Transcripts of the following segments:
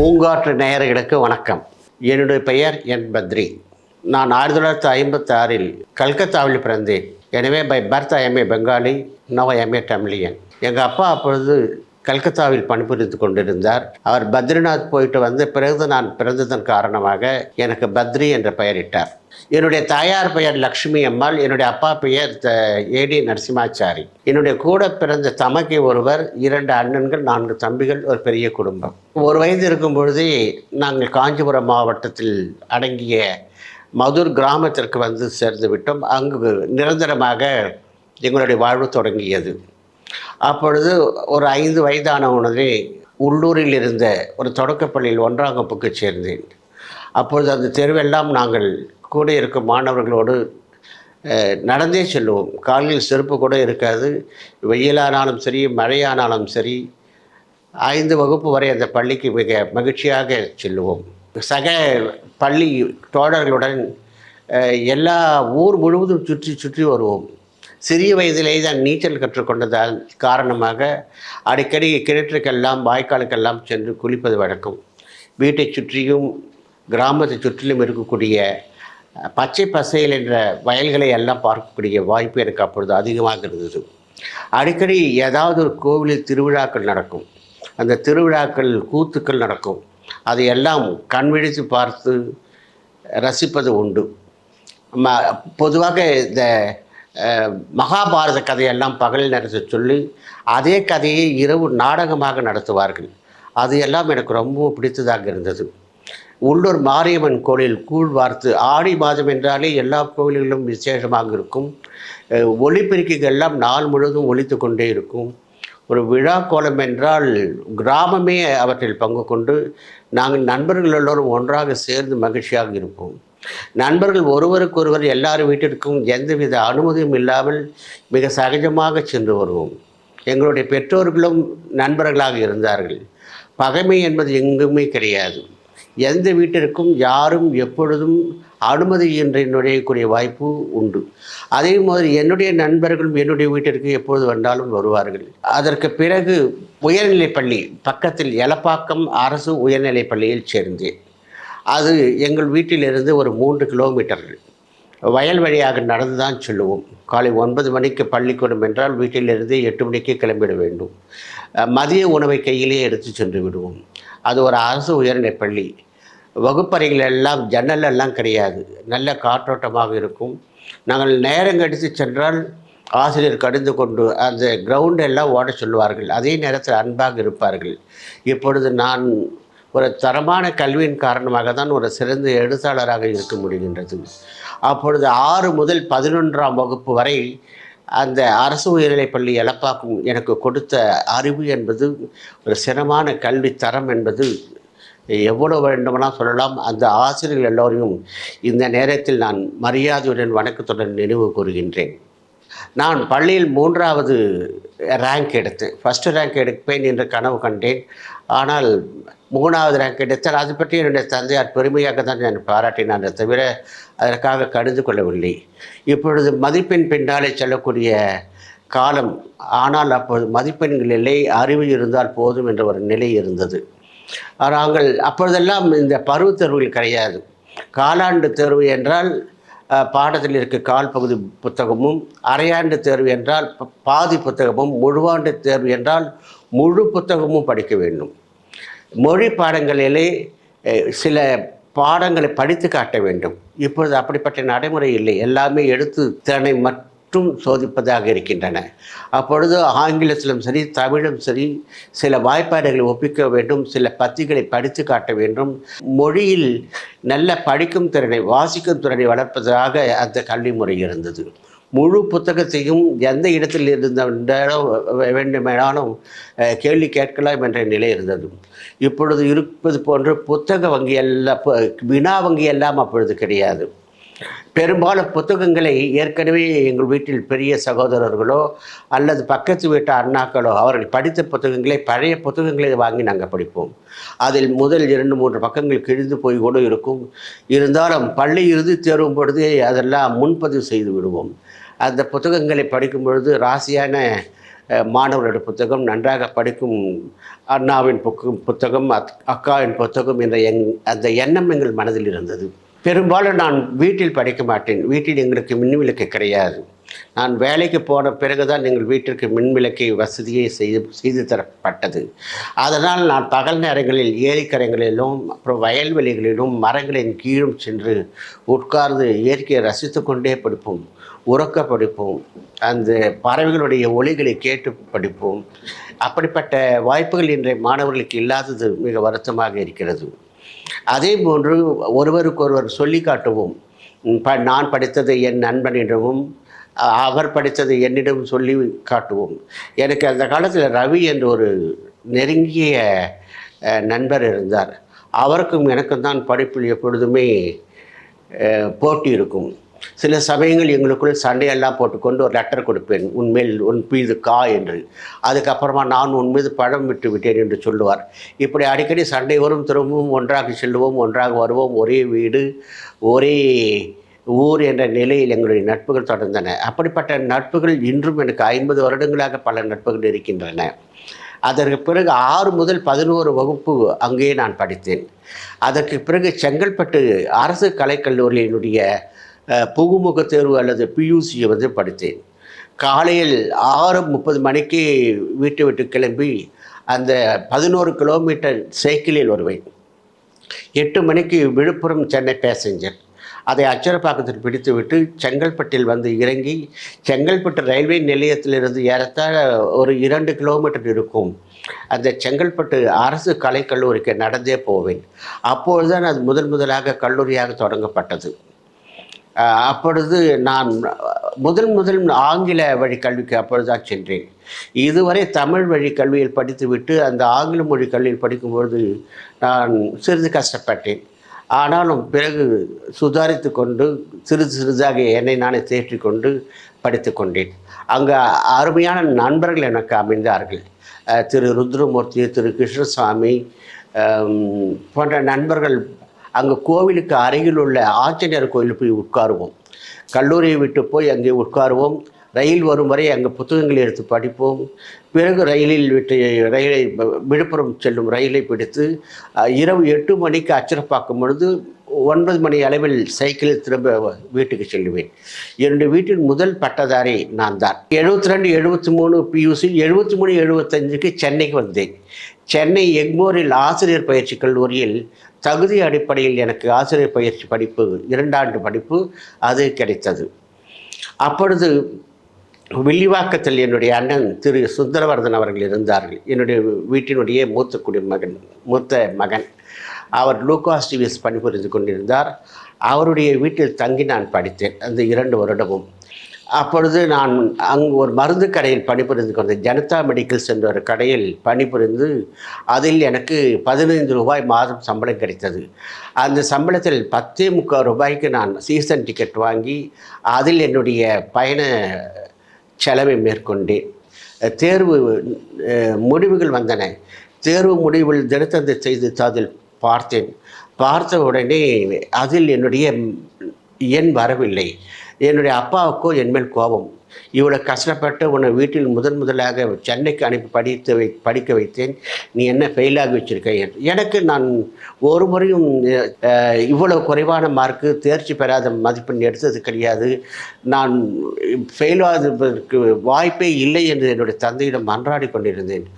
பூங்காற்று நேயர்களுக்கு வணக்கம். என்னுடைய பெயர் என் பத்ரி. நான் ஆயிரத்தி தொள்ளாயிரத்தி ஐம்பத்தி ஆறில் கல்கத்தாவில் பிறந்தேன். எனவே by birth I'm a Bengali now am a Tamilian. எங்கள் அப்பா அப்பொழுது கல்கத்தாவில் பணிபுரிந்து கொண்டிருந்தார். அவர் பத்ரிநாத் போயிட்டு வந்த பிறகு நான் பிறந்ததன் காரணமாக எனக்கு பத்ரி என்ற பெயரிட்டார். என்னுடைய தாயார் பெயர் லக்ஷ்மி அம்மாள் என்னுடைய அப்பா பெயர் ஏடி நரசிம்மாச்சாரி. என்னுடைய கூட பிறந்த தமக்கி ஒருவர் இரண்டு அண்ணன்கள் நான்கு தம்பிகள் ஒரு பெரிய குடும்பம். ஒரு வயது இருக்கும் பொழுது நாங்கள் காஞ்சிபுரம் மாவட்டத்தில் அடங்கிய மதுர் கிராமத்திற்கு வந்து சேர்ந்து விட்டோம். அங்கு நிரந்தரமாக எங்களுடைய வாழ்வு தொடங்கியது. அப்பொழுது ஒரு ஐந்து வயதான உடனே உள்ளூரில் இருந்த ஒரு தொடக்கப்பள்ளியில் ஒன்றாம் வகுப்புக்கு சேர்ந்தேன். அப்பொழுது அந்த தெருவெல்லாம் நாங்கள் கூட இருக்கும் மாணவர்களோடு நடந்தே செல்லுவோம். காலில் செருப்பு கூட இருக்காது. வெயிலானாலும் சரி மழையானாலும் சரி ஐந்து வகுப்பு வரை அந்த பள்ளிக்கு மிக மகிழ்ச்சியாக செல்லுவோம். சக பள்ளி தோழர்களுடன் எல்லா ஊர் முழுவதும் சுற்றி சுற்றி வருவோம். சிறிய வயதிலே தான் நீச்சல் கற்றுக்கொண்டதால் காரணமாக அடிக்கடி கிணற்றுக்கெல்லாம் வாய்க்காலுக்கெல்லாம் சென்று குளிப்பது வழக்கம். வீட்டை சுற்றியும் கிராமத்தை சுற்றிலும் இருக்கக்கூடிய பச்சை பசையில் என்ற வயல்களை எல்லாம் பார்க்கக்கூடிய வாய்ப்பு எனக்கு அப்பொழுது அதிகமாக இருந்தது. அடிக்கடி ஏதாவது ஒரு கோவிலில் திருவிழாக்கள் நடக்கும். அந்த திருவிழாக்கள் கூத்துக்கள் நடக்கும். அதையெல்லாம் கண்விழித்து பார்த்து ரசிப்பது உண்டு. ம பொதுவாக இந்த மகாபாரத கதையெல்லாம் பகலில் நடத்த சொல்லி அதே கதையை இரவு நாடகமாக நடத்துவார்கள். அது எல்லாம் எனக்கு ரொம்ப பிடித்ததாக இருந்தது. உள்ளூர் மாரியம்மன் கோயில் கூழ் வார்த்து ஆடி மாதம் என்றாலே எல்லா கோவில்களிலும் விசேஷமாக இருக்கும். ஒளிப்பெருக்கிகள்லாம் எல்லாம் நாள் முழுவதும் ஒழித்து கொண்டே இருக்கும். ஒரு விழா கோலம் என்றால் கிராமமே அவற்றில் பங்கு கொண்டு நாங்கள் நண்பர்கள் எல்லோரும் ஒன்றாக சேர்ந்து மகிழ்ச்சியாக இருப்போம். நண்பர்கள் ஒருவருக்கொருவர் எல்லார் வீட்டிற்கும் எந்தவித அனுமதியும் இல்லாமல் மிக சகஜமாக சென்று வருவோம். எங்களுடைய பெற்றோர்களும் நண்பர்களாக இருந்தார்கள். பகைமை என்பது எங்குமே கிடையாது. எந்த வீட்டிற்கும் யாரும் எப்பொழுதும் அனுமதியின்றி நுழையக்கூடிய வாய்ப்பு உண்டு. அதே மாதிரி என்னுடைய நண்பர்களும் என்னுடைய வீட்டிற்கு எப்பொழுது வந்தாலும் வருவார்கள். அதற்கு பிறகு உயர்நிலைப் பள்ளி பக்கத்தில் எலப்பாக்கம் அரசு உயர்நிலைப் பள்ளியில் சேர்ந்தேன். அது எங்கள் வீட்டிலிருந்து ஒரு மூன்று கிலோமீட்டர்கள். வயல் வழியாக நடந்து தான் செல்லுவோம். காலை ஒன்பது மணிக்கு பள்ளிக்கூடம் என்றால் வீட்டிலிருந்து எட்டு மணிக்கு கிளம்பிட வேண்டும். மதிய உணவை கையிலே எடுத்து சென்று விடுவோம். அது ஒரு அரசு உயர்நிலைப் பள்ளி. வகுப்பறைகள் எல்லாம் ஜன்னல் எல்லாம் கிடையாது. நல்ல காற்றோட்டமாக இருக்கும். நாங்கள் நேரம் கடித்து சென்றால் ஆசிரியர் கடிந்து கொண்டு அந்த கிரவுண்டெல்லாம் ஓட சொல்லுவார்கள். அதே நேரத்தில் அன்பாக இருப்பார்கள். இப்பொழுது நான் ஒரு தரமான கல்வியின் காரணமாக தான் ஒரு சிறந்த எழுத்தாளராக இருக்க முடிகின்றது. அப்பொழுது ஆறு முதல் பதினொன்றாம் வகுப்பு வரை அந்த அரசு உயர்நிலைப் பள்ளி எலப்பாக்கும் எனக்கு கொடுத்த அறிவு என்பது ஒரு சிரமமான கல்வி தரம் என்பது எவ்வளவு வேண்டுமெல்லாம் சொல்லலாம். அந்த ஆசிரியர்கள் எல்லோரையும் இந்த நேரத்தில் நான் மரியாதையுடன் வணக்கத்துடன் நினைவு கூறுகின்றேன். நான் பள்ளியில் மூன்றாவது ரேங்க் எடுத்தேன். ஃபஸ்ட்டு ரேங்க் எடுப்பேன் என்று கனவு கண்டேன். ஆனால் மூணாவது ரேங்க் கிடைத்தால் அது பற்றி என்னுடைய தந்தையார் பெருமையாக தான் நான் பாராட்டினாரே தவிர அதற்காக கடிந்து கொள்ளவில்லை. இப்பொழுது மதிப்பெண் பின்னாலே செல்லக்கூடிய காலம். ஆனால் அப்போது மதிப்பெண்கள் இல்லை அறிவு இருந்தால் போதும் என்ற ஒரு நிலை இருந்தது. நாங்கள் அப்பொழுதெல்லாம் இந்த பருவத் தேர்வுகள் கிடையாது. காலாண்டு தேர்வு என்றால் பாடத்தில் இருக்க கால் பகுதி புத்தகமும் அரையாண்டு தேர்வு என்றால் பாதி புத்தகமும் முழுவாண்டு தேர்வு என்றால் முழு புத்தகமும் படிக்க வேண்டும். மொழி பாடங்களிலே சில பாடங்களை படித்து காட்ட வேண்டும். இப்பொழுது அப்படிப்பட்ட நடைமுறை இல்லை. எல்லாமே எடுத்து திறனை மட்டும் சோதிப்பதாக இருக்கின்றன. அப்பொழுது ஆங்கிலத்திலும் சரி தமிழும் சரி சில வாய்ப்பாடுகளை ஒப்பிக்க வேண்டும் சில பத்திகளை படித்து காட்ட வேண்டும். மொழியில் நல்ல படிக்கும் திறனை வாசிக்கும் திறனை வளர்ப்பதாக அந்த கல்வி முறை இருந்தது. முழு புத்தகத்தையும் எந்த இடத்தில் இருந்தாலும் வேண்டுமானாலும் கேள்வி கேட்கலாம் என்ற நிலை இருந்தது. இப்பொழுது இருப்பது போன்ற புத்தக வங்கி எல்லாம் வினா வங்கி எல்லாம் அப்பொழுது கிடையாது. பெரும்பாலும் புத்தகங்களை ஏற்கனவே எங்கள் வீட்டில் பெரிய சகோதரர்களோ அல்லது பக்கத்து வீட்டு அண்ணாக்களோ அவர்கள் படித்த புத்தகங்களை பழைய புத்தகங்களை வாங்கி நாங்கள் படிப்போம். அதில் முதல் இரண்டு மூன்று பக்கங்கள் கிழிந்து போய் கூட இருக்கும். இருந்தாலும் பள்ளி இறுதி தேர்வும் பொழுதே அதெல்லாம் முன்பதிவு செய்து விடுவோம். அந்த புத்தகங்களை படிக்கும் பொழுது ராசியான மாணவர்களோட மாணவர்களுடைய புத்தகம் நன்றாக படிக்கும் அண்ணாவின் புத்தகம் அக்- அக்காவின் புத்தகம் என்ற எங் அந்த எண்ணம் எங்கள் மனதில் இருந்தது. பெரும்பாலும் நான் வீட்டில் படிக்க மாட்டேன். வீட்டில் எங்களுக்கு மின்விளக்கு கிடையாது. நான் வேலைக்கு போன பிறகுதான் எங்கள் வீட்டிற்கு மின்விளக்கை வசதியை செய்து செய்து தரப்பட்டது. அதனால் நான் பகல் நேரங்களில் ஏரிக்கரைகளிலும் அப்புறம் வயல்வெளிகளிலும் மரங்களின் கீழும் சென்று உட்கார்ந்து இயற்கையை ரசித்து கொண்டே படிப்போம். உறக்க படிப்போம் அந்த பறவைகளுடைய ஒலிகளை கேட்டு படிப்போம். அப்படிப்பட்ட வாய்ப்புகள் இன்றைய மாணவர்களுக்கு இல்லாதது மிக வருத்தமாக இருக்கிறது. அதே போன்று ஒருவருக்கொருவர் சொல்லி காட்டுவோம். ப நான் படித்தது என் நண்பனிடமும் அவர் படித்தது என்னிடம் சொல்லி காட்டுவோம். எனக்கு அந்த காலத்தில் ரவி என்ற ஒரு நெருங்கிய நண்பர் இருந்தார். அவருக்கும் எனக்கும் தான் படிப்பில் எப்பொழுதுமே போட்டி இருக்கும். சில சமயங்கள் எங்களுக்குள் சண்டையெல்லாம் போட்டுக்கொண்டு ஒரு லெட்டர் கொடுப்பேன். உன்மேல் உன் மீது கா என்று. அதுக்கப்புறமா நான் உன் மீது பழம் விட்டு விட்டேன் என்று சொல்லுவார். இப்படி அடிக்கடி சண்டை வரும் திரும்பவும் ஒன்றாக செல்லுவோம் ஒன்றாக வருவோம். ஒரே வீடு ஒரே ஊர் என்ற நிலையில் எங்களுடைய நட்புகள் தொடர்ந்தன. அப்படிப்பட்ட நட்புகள் இன்றும் எனக்கு ஐம்பது வருடங்களாக பல நட்புகள் இருக்கின்றன. அதற்கு பிறகு ஆறு முதல் பதினோரு வகுப்பு அங்கேயே நான் படித்தேன். அதற்கு பிறகு செங்கல்பட்டு அரசு கலைக்கல்லூரியினுடைய புகுமுக தேர்வு அல்லது பியூசியை வந்து படித்தேன். காலையில் ஆறு முப்பது மணிக்கு வீட்டை விட்டு கிளம்பி அந்த பதினோரு கிலோமீட்டர் சைக்கிளில் வருவேன். எட்டு மணிக்கு விழுப்புரம் சென்னை பேசஞ்சர் அதை அச்சரப்பாக்கத்தில் பிடித்துவிட்டு செங்கல்பட்டில் வந்து இறங்கி செங்கல்பட்டு ரயில்வே நிலையத்திலிருந்து ஏறத்தாழ ஒரு இரண்டு கிலோமீட்டர் இருக்கும். அந்த செங்கல்பட்டு அரசு கலைக்கல்லூரிக்கு நடந்தே போவேன். அப்பொழுதுதான் அது முதன் முதலாக கல்லூரியாக தொடங்கப்பட்டது. அப்பொழுது நான் முதல் முதல் ஆங்கில வழி கல்விக்கு அப்பொழுதுதான் சென்றேன். இதுவரை தமிழ் வழி கல்வியில் படித்துவிட்டு அந்த ஆங்கில மொழி கல்வியில் படிக்கும்பொழுது நான் சிறிது கஷ்டப்பட்டேன். ஆனாலும் பிறகு சுதாரித்து கொண்டு சிறிது சிறிதாக என்னை நானே தேற்றிக் கொண்டு படித்து கொண்டேன். அங்கே அருமையான நண்பர்கள் எனக்கு அமைந்தார்கள். திரு ருத்ரமூர்த்தி திரு கிருஷ்ணசாமி போன்ற நண்பர்கள் அங்கே கோவிலுக்கு அருகில் உள்ள ஆஞ்சநேயர் கோயிலில் போய் உட்காருவோம். கல்லூரியை விட்டு போய் அங்கே உட்காருவோம். ரயில் வரும் வரை அங்கே புத்தகங்களை எடுத்து படிப்போம். பிறகு ரயிலில் விட்டு ரயிலை விழுப்புரம் செல்லும் ரயிலை பிடித்து இரவு எட்டு மணிக்கு அச்சரப்பாக்கும் பொழுது ஒன்பது மணி அளவில் சைக்கிளில் திரும்ப வீட்டுக்கு செல்லுவேன். என்னுடைய வீட்டின் முதல் பட்டதாரி நான் தான். எழுபத்தி ரெண்டு எழுபத்தி மூணு பியூசி எழுபத்தி மூணு எழுபத்தஞ்சுக்கு சென்னைக்கு வந்தேன். சென்னை எக்மோரில் ஆசிரியர் பயிற்சி கல்லூரியில் தகுதி அடிப்படையில் எனக்கு ஆசிரியர் பயிற்சி படிப்பு இரண்டாண்டு படிப்பு அது கிடைத்தது. அப்பொழுது வில்லிவாக்கத்தில் என்னுடைய அண்ணன் திரு சுந்தரவர்தன் அவர்கள் இருந்தார்கள். என்னுடைய வீட்டினுடைய மூத்த குடிமகன் மூத்த மகன். அவர் லூகாஸ் டிவிஎஸ் பணிபுரிந்து கொண்டிருந்தார். அவருடைய வீட்டில் தங்கி நான் படித்தேன். அந்த இரண்டு வருடமும். அப்பொழுது நான் அங்கு ஒரு மருந்து கடையில் பணிபுரிந்து கொண்டேன். ஜனதா மெடிக்கல்ஸ் என்ற ஒரு கடையில் பணிபுரிந்து அதில் எனக்கு பதினைந்து ரூபாய் மாதம் சம்பளம் கிடைத்தது. அந்த சம்பளத்தில் பத்தே முக்கால் ரூபாய்க்கு நான் சீசன் டிக்கெட் வாங்கி அதில் என்னுடைய பயண செலவை மேற்கொண்டேன். தேர்வு முடிவுகள் வந்தன. தேர்வு முடிவில் தினத்தந்தை செய்து அதில் பார்த்தேன். பார்த்த உடனே அதில் என்னுடைய எண் வரவில்லை. என்னுடைய அப்பாவுக்கோ என் மேல் கோபம். இவ்வளோ கஷ்டப்பட்டு உன்னை வீட்டில் முதன் முதலாக சென்னைக்கு அனுப்பி படித்து வை படிக்க வைத்தேன். நீ என்ன ஃபெயிலாகி வச்சிருக்க என்று. எனக்கு நான் ஒரு முறையும் இவ்வளோ குறைவான மார்க்கு தேர்ச்சி பெறாத மதிப்பெண் எடுத்தது கிடையாது. நான் ஃபெயில் வாய்ப்பே இல்லை என்று என்னுடைய தந்தையிடம் மன்றாடி கொண்டிருந்தேன்.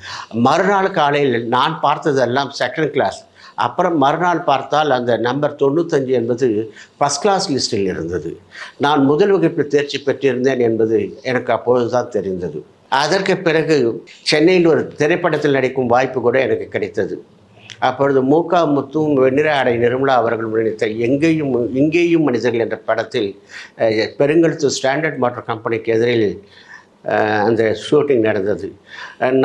மறுநாள் காலையில் நான் பார்த்ததெல்லாம் செகண்ட் கிளாஸ் அப்புறம் மறுநாள் பார்த்தால் அந்த நம்பர் தொண்ணூத்தஞ்சு என்பது ஃபஸ்ட் கிளாஸ் லிஸ்டில் இருந்தது. நான் முதல் வகுப்பில் தேர்ச்சி பெற்றிருந்தேன் என்பது எனக்கு அப்போது தான் தெரிந்தது. அதற்கு பிறகு சென்னையில் ஒரு திரைப்படத்தில் நடிக்கும் வாய்ப்பு கூட எனக்கு கிடைத்தது. அப்பொழுது மூக்கா முத்தும் வெண்ணிற அடை நிர்மலா அவர்கள் நினைத்த எங்கேயும் இங்கேயும் மனிதர்கள் என்ற படத்தில் பெருங்கழுத்து ஸ்டாண்டர்ட் மோட்டர் கம்பெனிக்கு எதிரில் அந்த ஷூட்டிங் நடந்தது.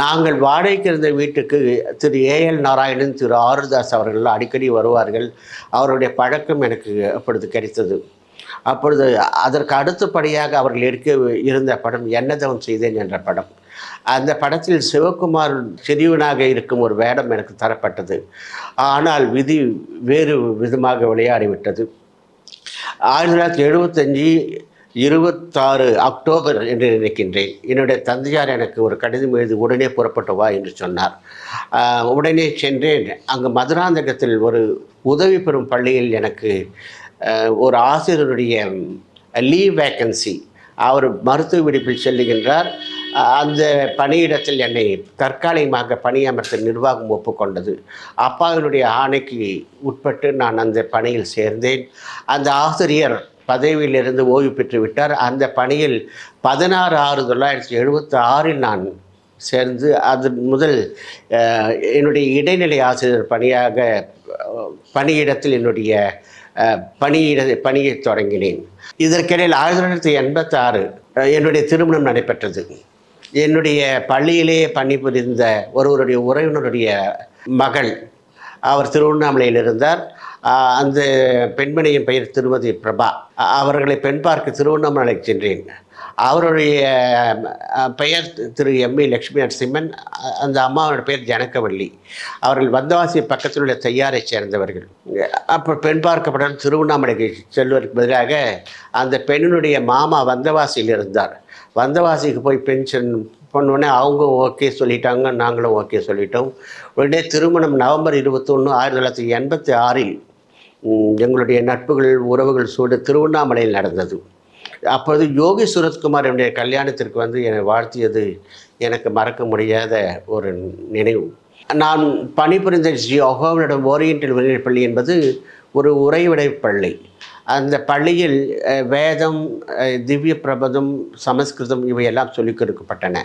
நாங்கள் வாடகைக்கு இருந்த வீட்டுக்கு திரு ஏஎல் நாராயணன் திரு ஆருதாஸ் அவர்கள் அடிக்கடி வருவார்கள். அவருடைய பழக்கம் எனக்கு அப்பொழுது கிடைத்தது. அப்பொழுது அதற்கு அடுத்தபடியாக அவர்கள் எடுக்க இருந்த படம் என்னதவம் செய்தேன் என்ற படம். அந்த படத்தில் சிவகுமார் சிறியவனாக இருக்கும் ஒரு வேடம் எனக்கு தரப்பட்டது. ஆனால் விதி வேறு விதமாக விளையாடிவிட்டது. ஆயிரத்தி தொள்ளாயிரத்தி எழுபத்தஞ்சி இருபத்தாறு அக்டோபர் என்று நினைக்கின்றேன். என்னுடைய தந்தையார் எனக்கு ஒரு கடிதம் எழுதி உடனே புறப்பட்டு வா என்று சொன்னார். உடனே சென்றேன். அங்கு மதுராந்தகத்தில் ஒரு உதவி பெறும் பள்ளியில் எனக்கு ஒரு ஆசிரியருடைய லீவ் வேக்கன்சி அவர் மருத்துவ விடுப்பில் செல்லுகின்றார். அந்த பணியிடத்தில் என்னை தற்காலிகமாக பணியமர்த்த நிர்வாகம் ஒப்புக்கொண்டது. அப்பாவினுடைய ஆணைக்கு உட்பட்டு நான் அந்த பணியில் சேர்ந்தேன். அந்த ஆசிரியர் பதவியிலிருந்து ஓய்வு பெற்று விட்டார். அந்த பணியில் பதினாறு ஆறு தொள்ளாயிரத்தி எழுபத்தி ஆறில் நான் சேர்ந்து அது முதல் என்னுடைய இடைநிலை ஆசிரியர் பணியாக பணியிடத்தில் என்னுடைய பணியிட பணியை தொடங்கினேன். இதற்கிடையில் ஆயிரத்தி தொள்ளாயிரத்தி எண்பத்தாறு என்னுடைய திருமணம் நடைபெற்றது. என்னுடைய பள்ளியிலேயே பணிபுரிந்த ஒருவருடைய உறவினருடைய மகள் அவர் திருவண்ணாமலையில் இருந்தார். அந்த பெண்மணியின் பெயர் திருமதி பிரபா. அவர்களை பெண் பார்க்க திருவண்ணாமலை சென்றேன். அவருடைய பெயர் திரு எம் லக்ஷ்மி லட்சுமி நரசிம்மன் அந்த அம்மாவோட பெயர் ஜனக்கவள்ளி அவர்கள் வந்தவாசி பக்கத்தில் உள்ள தையாரை சேர்ந்தவர்கள். அப்போ பெண் பார்க்கப்பட திருவண்ணாமலைக்கு செல்வதற்கு பதிலாக அந்த பெண்ணினுடைய மாமா வந்தவாசியில் இருந்தார். வந்தவாசிக்கு போய் பென்ஷன் பண்ணோடனே அவங்க ஓகே சொல்லிட்டாங்க நாங்களும் ஓகே சொல்லிட்டோம். உடனே திருமணம் நவம்பர் இருபத்தொன்று ஆயிரத்தி தொள்ளாயிரத்தி எண்பத்தி ஆறில் எங்களுடைய நட்புகள் உறவுகள் சூடு திருவண்ணாமலையில் நடந்தது. அப்பொழுது யோகி சுரத்குமார் என்னுடைய கல்யாணத்திற்கு வந்து என்னை வாழ்த்தியது எனக்கு மறக்க முடியாத ஒரு நினைவு. நான் பணிபுரிந்த யோகாவிடம் ஓரியன்டல் உயர்நிலைப் பள்ளி என்பது ஒரு உறைவிடை பள்ளி. அந்த பள்ளியில் வேதம் திவ்ய பிரபதம் சமஸ்கிருதம் இவையெல்லாம் சொல்லிக் கொடுக்கப்பட்டன.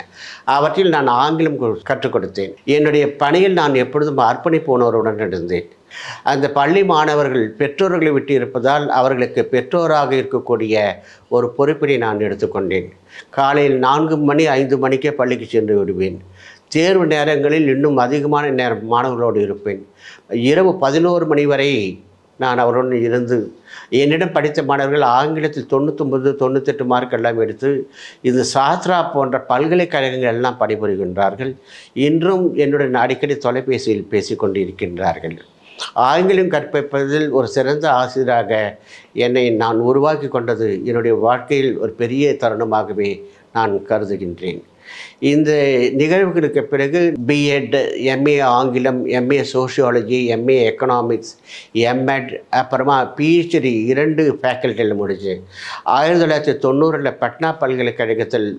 அவற்றில் நான் ஆங்கிலம் கற்றுக் கொடுத்தேன். என்னுடைய பணியில் நான் எப்பொழுதும் அர்ப்பணிப்பு உணர்வுடன் இருந்தேன். அந்த பள்ளி மாணவர்கள் பெற்றோர்களை விட்டு இருப்பதால் அவர்களுக்கு பெற்றோராக இருக்கக்கூடிய ஒரு பொறுப்பினை நான் எடுத்துக்கொண்டேன் காலையில் நான்கு மணி ஐந்து மணிக்கே பள்ளிக்கு சென்று விடுவேன். தேர்வு நேரங்களில் இன்னும் அதிகமான நேரம் மாணவர்களோடு இருப்பேன். இரவு பதினோரு மணி வரை நான் அவருடன் இருந்து என்னிடம் படித்த மாணவர்கள் ஆங்கிலத்தில் தொண்ணூற்றொம்பது தொண்ணூத்தெட்டு மார்க் எல்லாம் எடுத்து இந்த சாத்ரா போன்ற பல்கலைக்கழகங்கள் எல்லாம் பணிபுரிகின்றார்கள். இன்றும் என்னுடன் அடிக்கடி தொலைபேசியில் பேசிக்கொண்டு இருக்கின்றார்கள் ஆங்கிலம் கற்பிப்பதில் ஒரு சிறந்த ஆசிரியராக என்னை நான் உருவாக்கி கொண்டது என்னுடைய வாழ்க்கையில் ஒரு பெரிய தருணமாகவே நான் கருதுகின்றேன். இந்த நிகழ்வுகளுக்கு பிறகு பிஎட் எம்ஏ ஆங்கிலம் MA sociology MA economics MEd அப்புறமா பிஹெச்டி இரண்டு ஃபேக்கல்ட்டியில் முடிச்சு. ஆயிரத்தி தொள்ளாயிரத்தி தொண்ணூறில் பட்னா பல்கலைக்கழகத்தில்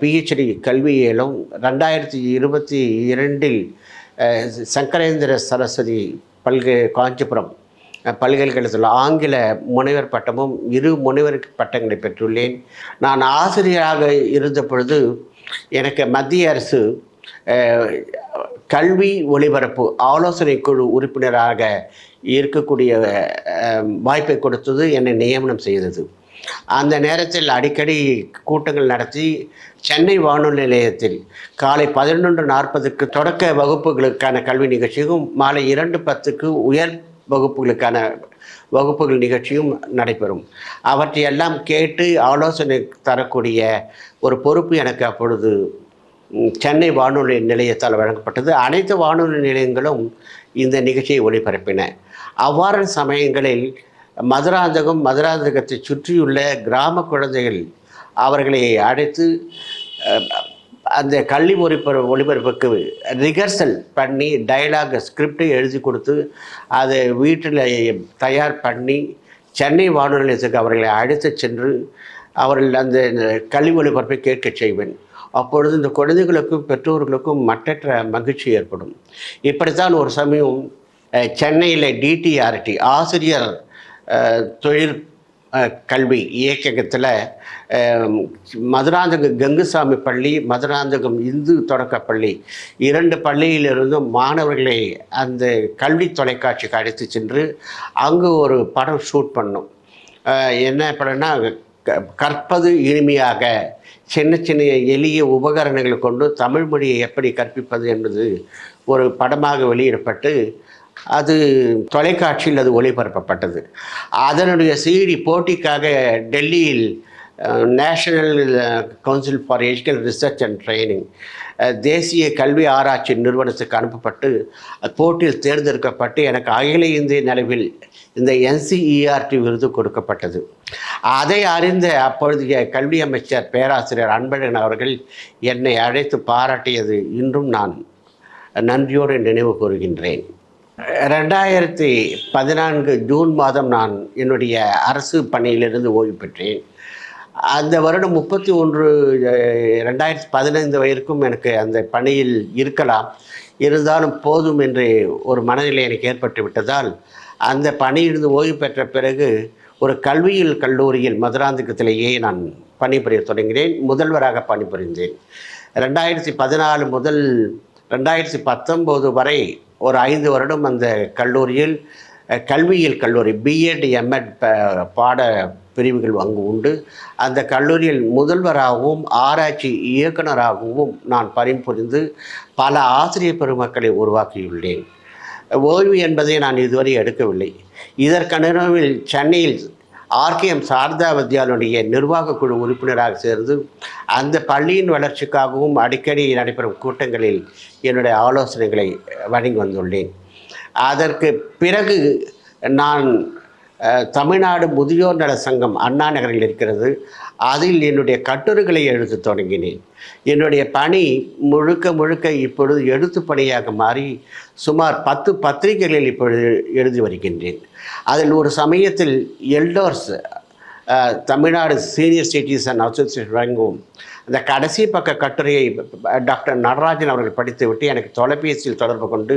பிஹெச்டி கல்வியிலும் ரெண்டாயிரத்தி இருபத்தி இரண்டில் சங்கரேந்திர சரஸ்வதி பல்கலை காஞ்சிபுரம் பல்கலைக்கழகத்தில் ஆங்கில முனைவர் பட்டமும் இரு முனைவர் பட்டங்களை பெற்றுள்ளேன். நான் ஆசிரியராக இருந்த பொழுது எனக்கு மத்திய அரசு கல்வி ஒளிபரப்பு ஆலோசனை குழு உறுப்பினராக இருக்கக்கூடிய வாய்ப்பை கொடுத்தது என்னை நியமனம் செய்தது. அந்த நேரத்தில் அடிக்கடி கூட்டங்கள் நடத்தி சென்னை வானொலி நிலையத்தில் காலை பதினொன்று நாற்பதுக்கு தொடக்க வகுப்புகளுக்கான கல்வி நிகழ்ச்சியும் மாலை இரண்டு பத்துக்கு உயர் வகுப்புகளுக்கான வகுப்புகள் நிகழ்ச்சியும் நடைபெறும். அவற்றையெல்லாம் கேட்டு ஆலோசனை தரக்கூடிய ஒரு பொறுப்பு எனக்கு அப்பொழுது சென்னை வானொலி நிலையத்தால் வழங்கப்பட்டது. அனைத்து வானொலி நிலையங்களும் இந்த நிகழ்ச்சியை ஒளிபரப்பின. அவ்வாறு சமயங்களில் மதுராந்தகம் மதுராந்தகத்தை சுற்றியுள்ள கிராம குழந்தைகள் அவர்களை அழைத்து அந்த கல்வி ஒளிபர ஒளிபரப்புக்கு ரிகர்சல் பண்ணி டயலாக் ஸ்கிரிப்டை எழுதி கொடுத்து அதை வீட்டில் தயார் பண்ணி சென்னை வானொலி நிலையத்துக்கு அவர்களை அழைத்து சென்று அவர்கள் அந்த கல்வி ஒளிபரப்பை கேட்கச் செய்வேன். அப்பொழுது இந்த குழந்தைகளுக்கும் பெற்றோர்களுக்கும் மற்றற்ற மகிழ்ச்சி ஏற்படும். இப்படித்தான் ஒரு சமயம் சென்னையில் டிடிஆர்டி ஆசிரியர் தொழில் கல்வி இயக்ககத்தில் மதுராந்தகம் கங்குசாமி பள்ளி மதுராந்தகம் இந்து தொடக்கப்பள்ளி இரண்டு பள்ளியிலிருந்தும் மாணவர்களை அந்த கல்வி தொலைக்காட்சிக்கு அழைத்து சென்று அங்கு ஒரு படம் ஷூட் பண்ணோம். என்ன படம்னா க- கற்பது இனிமையாக சின்ன சின்ன எளிய உபகரணங்களை கொண்டு தமிழ் மொழியை எப்படி கற்பிப்பது என்பது ஒரு படமாக வெளியிடப்பட்டு அது தொலைக்காட்சியில் அது ஒளிபரப்பப்பட்டது. அதனுடைய சிடி போட்டிக்காக டெல்லியில் national council for education research and training தேசிய கல்வி ஆராய்ச்சி நிறுவனத்துக்கு அனுப்பப்பட்டு போட்டியில் தேர்ந்தெடுக்கப்பட்டு எனக்கு அகில இந்திய நிலவில் இந்த என்சிஇஆர்டி விருது கொடுக்கப்பட்டது. அதை அறிந்த அப்பொழுதைய கல்வி அமைச்சர் பேராசிரியர் அன்பழகன் அவர்கள் என்னை அழைத்து பாராட்டியது இன்றும் நான் நன்றியோடு நினைவு கூறுகின்றேன். ரெண்டாயிரத்தி பதினான்கு ஜூன் மாதம் நான் என்னுடைய அரசு பணியிலிருந்து ஓய்வு பெற்றேன். அந்த வருடம் முப்பத்தி ஒன்று ரெண்டாயிரத்தி பதினைந்து வரைக்கும் எனக்கு அந்த பணியில் இருக்கலாம். இருந்தாலும் போதும் என்று ஒரு மனநிலை எனக்கு ஏற்பட்டு விட்டதால் அந்த பணியிலிருந்து ஓய்வு பெற்ற பிறகு ஒரு கல்வியியல் கல்லூரியில் மதுராந்தகத்திலேயே நான் பணிபுரிய தொடங்கினேன். முதல்வராக பணிபுரிந்தேன். ரெண்டாயிரத்தி பதினாலு முதல் ரெண்டாயிரத்தி பத்தொம்போது வரை ஒரு ஐந்து வருடம் அந்த கல்லூரியில் கல்வியியல் கல்லூரி பிஎட் எம்எட் பாட பிரிவுகள் அங்கு உண்டு. அந்த கல்லூரியில் முதல்வராகவும் ஆராய்ச்சி இயக்குனராகவும் நான் பணிபுரிந்து பல ஆசிரியர் பெருமக்களை உருவாக்கியுள்ளேன். ஓய்வு என்பதை நான் இதுவரை எடுக்கவில்லை. இதற்கனவில் சென்னையில் ஆர்கேஎம் சாரதா வித்யாலுடைய நிர்வாக குழு உறுப்பினராக சேர்ந்து அந்த பள்ளியின் வளர்ச்சிக்காகவும் அடிக்கடி நடைபெறும் கூட்டங்களில் என்னுடைய ஆலோசனைகளை வழங்கி வந்துள்ளேன். அதற்கு பிறகு நான் தமிழ்நாடு முதியோர் நல சங்கம் அண்ணா நகரில் இருக்கிறது. அதில் என்னுடைய கட்டுரைகளை எழுத தொடங்கினேன். என்னுடைய பணி முழுக்க முழுக்க இப்பொழுது எழுத்து பணியாக மாறி சுமார் பத்து பத்திரிகைகளில் இப்பொழுது எழுதி வருகின்றேன். அதில் ஒரு சமயத்தில் elders Tamil Nadu senior citizen association வழங்கும் அந்த கடைசி பக்க கட்டுரையை டாக்டர் நடராஜன் அவர்கள் படித்துவிட்டு எனக்கு தொலைபேசியில் தொடர்பு கொண்டு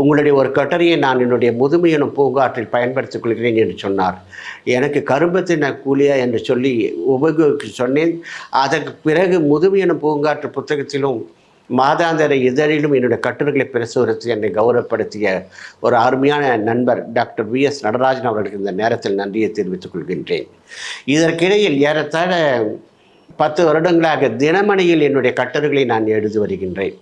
உங்களுடைய ஒரு கட்டரையை நான் என்னுடைய முதுமையினும் பூங்காற்றில் பயன்படுத்திக் கொள்கிறேன் என்று சொன்னார். எனக்கு கரும்பத்தின கூலியா என்று சொல்லி உபயோகிக்க சொன்னேன். அதற்கு பிறகு முதுமையினும் பூங்காற்று புத்தகத்திலும் மாதாந்திர இதழிலும் என்னுடைய கட்டுரைகளை பிரசுரித்து என்னை கௌரவப்படுத்திய ஒரு அருமையான நண்பர் டாக்டர் வி எஸ் நடராஜன் அவர்களுக்கு இந்த நேரத்தில் நன்றியை தெரிவித்துக் கொள்கின்றேன். இதற்கிடையில் ஏறத்தாழ பத்து வருடங்களாக தினமணியில் என்னுடைய கட்டுரைகளை நான் எழுதி வருகின்றேன்.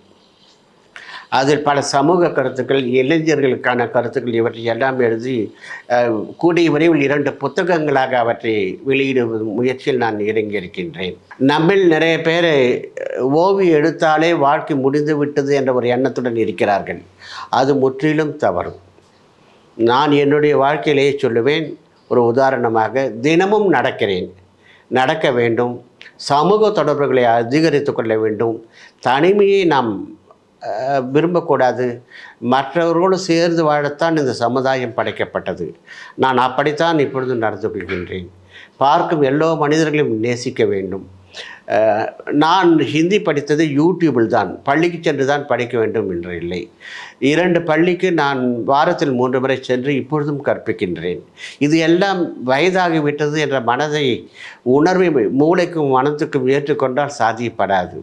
அதில் பல சமூக கருத்துக்கள் இளைஞர்களுக்கான கருத்துக்கள் இவற்றை எல்லாம் எழுதி கூடிய விரைவில் இரண்டு புத்தகங்களாக அவற்றை வெளியிடும் முயற்சியில் நான் இறங்கியிருக்கின்றேன். நம்மில் நிறைய பேர் ஓவிய ஓவியம் எடுத்தாலே வாழ்க்கை முடிந்து விட்டது என்ற ஒரு எண்ணத்துடன் இருக்கிறார்கள். அது முற்றிலும் தவறு. நான் என்னுடைய வாழ்க்கையிலேயே சொல்லுவேன் ஒரு உதாரணமாக தினமும் நடக்கிறேன். நடக்க வேண்டும் சமூக தொடர்புகளை அதிகரித்து கொள்ள வேண்டும் தனிமையை நாம் விரும்பக்கூடாது. மற்றவர்களோடு சேர்ந்து வாழத்தான் இந்த சமுதாயம் படைக்கப்பட்டது. நான் அப்படித்தான் இப்பொழுது நடந்து கொள்கின்றேன். பார்க்கும் எல்லோ மனிதர்களையும் நேசிக்க வேண்டும். நான் ஹிந்தி படித்தது யூடியூபில் தான். பள்ளிக்கு சென்று தான் படிக்க வேண்டும் என்று இல்லை. இரண்டு பள்ளிக்கு நான் வாரத்தில் மூன்று முறை சென்று இப்பொழுதும் கற்பிக்கின்றேன். இது எல்லாம் வயதாகிவிட்டது என்ற மனதை உணர்வை மூளைக்கும் மனத்துக்கும் ஏற்றுக்கொண்டால் சாதியப்படாது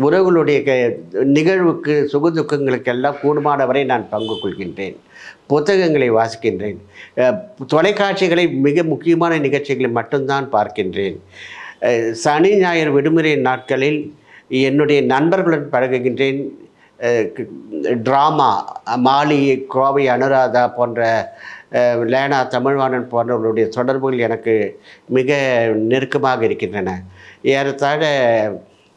உறவுகளுடைய க- நிகழ்வுக்கு சுகதுக்கங்களுக்கெல்லாம் கூடுமான வரை நான் பங்கு கொள்கின்றேன். புத்தகங்களை வாசிக்கின்றேன். தொலைக்காட்சிகளை மிக முக்கியமான நிகழ்ச்சிகளை மட்டும்தான் பார்க்கின்றேன். சனி ஞாயிறு விடுமுறை நாட்களில் என்னுடைய நண்பர்களுடன் பழகுகின்றேன். ட்ராமா மாலி கோவை அனுராதா போன்ற லேனா தமிழ்வாணன் போன்றவர்களுடைய தொடர்புகள் எனக்கு மிக நெருக்கமாக இருக்கின்றன. ஏறத்தாழ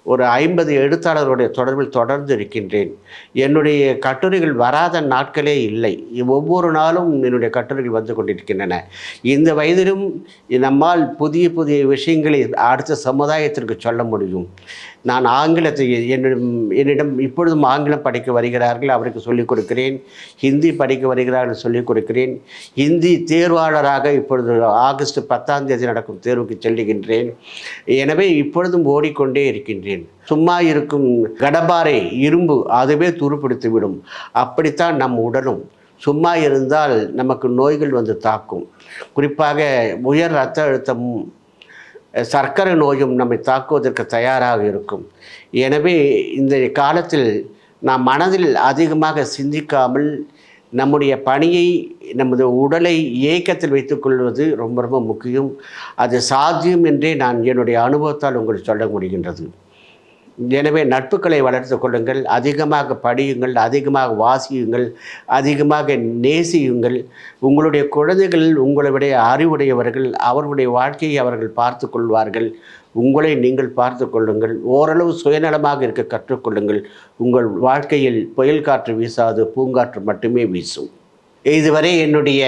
ஒரு ஐம்பது எழுத்தாளர்களுடைய தொடர்பில் தொடர்ந்து இருக்கின்றேன். என்னுடைய கட்டுரைகள் வராத நாட்களே இல்லை. ஒவ்வொரு நாளும் என்னுடைய கட்டுரைகள் வந்து கொண்டிருக்கின்றன. இந்த வயதிலும் நம்மால் புதிய புதிய விஷயங்களை அடுத்த சமுதாயத்திற்கு சொல்ல முடியும். நான் ஆங்கிலத்தை என்னிடம் என்னிடம் இப்பொழுதும் ஆங்கிலம் படிக்க வருகிறார்கள் அவருக்கு சொல்லிக் கொடுக்கிறேன். ஹிந்தி படிக்க வருகிறார்கள் சொல்லிக் கொடுக்கிறேன். ஹிந்தி தேர்வாளராக இப்பொழுது ஆகஸ்ட் பத்தாம் தேதி நடக்கும் தேர்வுக்கு செல்லுகின்றேன். எனவே இப்பொழுதும் ஓடிக்கொண்டே இருக்கின்றேன். சும்மா இருக்கும் கடபாரை இரும்பு அதுவே துருப்பிடித்து விடும். அப்படித்தான் நம் உடலும். சும்மா இருந்தால் நமக்கு நோய்கள் வந்து தாக்கும். குறிப்பாக உயர் ரத்த அழுத்தமும் சர்க்கரை நோயும் நம்மை தாக்குவதற்கு தயாராக இருக்கும். எனவே இந்த காலத்தில் நாம் மனதில் அதிகமாக சிந்திக்காமல் நம்முடைய பணியை நமது உடலை இயக்கத்தில் வைத்துக்கொள்வது ரொம்ப ரொம்ப முக்கியம். அது சாத்தியம் என்றே நான் என்னுடைய அனுபவத்தால் உங்களுக்கு சொல்ல முடிகின்றது. எனவே நட்புகளை வளர்த்து கொள்ளுங்கள் அதிகமாக படியுங்கள் அதிகமாக வாசியுங்கள் அதிகமாக நேசியுங்கள். உங்களுடைய குழந்தைகள் உங்களுடைய அறிவுடையவர்கள் அவர்களுடைய வாழ்க்கையை அவர்கள் பார்த்து கொள்வார்கள். உங்களை நீங்கள் பார்த்து கொள்ளுங்கள். ஓரளவு சுயநலமாக இருக்க கற்றுக்கொள்ளுங்கள் உங்கள் வாழ்க்கையில் புயல் காற்று வீசாது பூங்காற்று மட்டுமே வீசும். இதுவரை என்னுடைய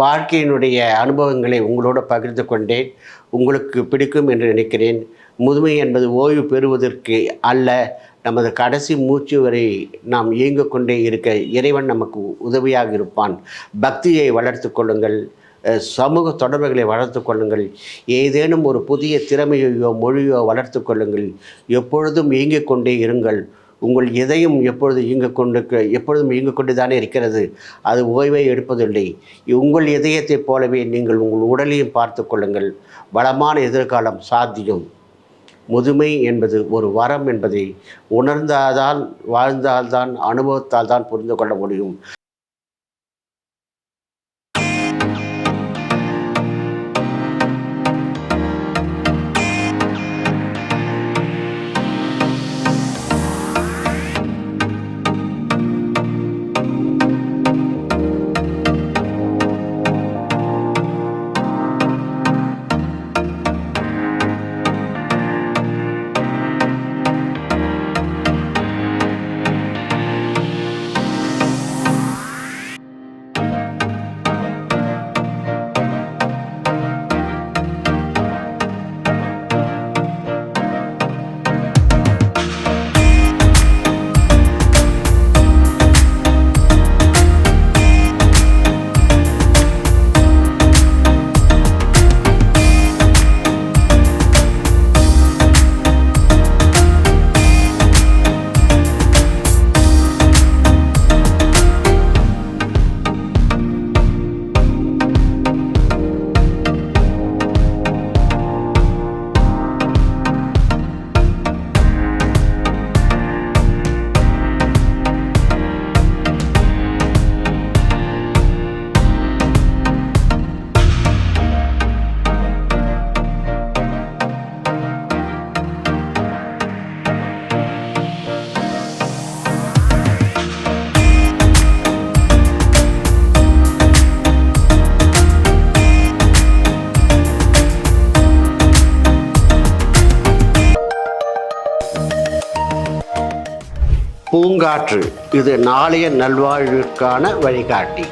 வாழ்க்கையினுடைய அனுபவங்களை உங்களோடு பகிர்ந்து கொண்டேன். உங்களுக்கு பிடிக்கும் என்று நினைக்கிறேன். முதுமை என்பது ஓய்வு பெறுவதற்கு அல்ல. நமது கடைசி மூச்சு வரை நாம் இயங்கிக் கொண்டே இருக்க இறைவன் நமக்கு உதவியாக இருப்பான். பக்தியை வளர்த்து கொள்ளுங்கள். சமூக தொடர்புகளை வளர்த்து கொள்ளுங்கள். ஏதேனும் ஒரு புதிய திறமையையோ மொழியோ வளர்த்து கொள்ளுங்கள். எப்பொழுதும் இயங்கிக் கொண்டே இருங்கள். உங்கள் இதயம் எப்பொழுது இயங்கிக் கொண்டு எப்பொழுதும் இயங்கிக் கொண்டு தானே இருக்கிறது. அது ஓய்வை எடுப்பதில்லை. உங்கள் இதயத்தைப் போலவே நீங்கள் உங்கள் உடலையும் பார்த்து கொள்ளுங்கள். வளமான எதிர்காலம் சாத்தியம். முதுமை என்பது ஒரு வரம் என்பதை உணர்ந்தால்தான் வாழ்ந்தால்தான் அனுபவத்தால் தான் புரிந்து கொள்ள முடியும். பூங்காற்று இது நாளைய நல்வாழ்விற்கான வழிகாட்டி.